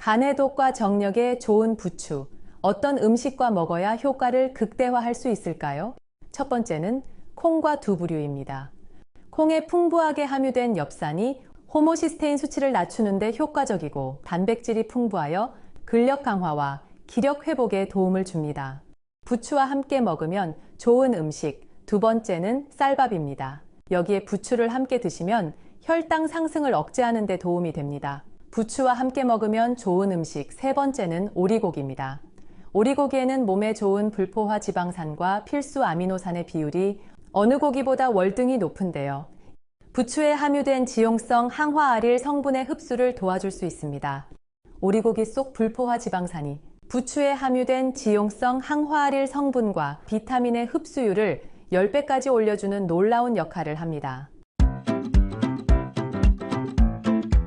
간해독과 정력에 좋은 부추. 어떤 음식과 먹어야 효과를 극대화할 수 있을까요? 첫 번째는 콩과 두부류입니다. 콩에 풍부하게 함유된 엽산이 호모시스테인 수치를 낮추는데 효과적이고 단백질이 풍부하여 근력 강화와 기력 회복에 도움을 줍니다. 부추와 함께 먹으면 좋은 음식. 두 번째는 쌀밥입니다. 여기에 부추를 함께 드시면 혈당 상승을 억제하는 데 도움이 됩니다. 부추와 함께 먹으면 좋은 음식. 세 번째는 오리고기입니다. 오리고기에는 몸에 좋은 불포화 지방산과 필수 아미노산의 비율이 어느 고기보다 월등히 높은데요. 부추에 함유된 지용성 항화아릴 성분의 흡수를 도와줄 수 있습니다. 오리고기 속 불포화 지방산이 부추에 함유된 지용성 항화아릴 성분과 비타민의 흡수율을 10배까지 올려주는 놀라운 역할을 합니다.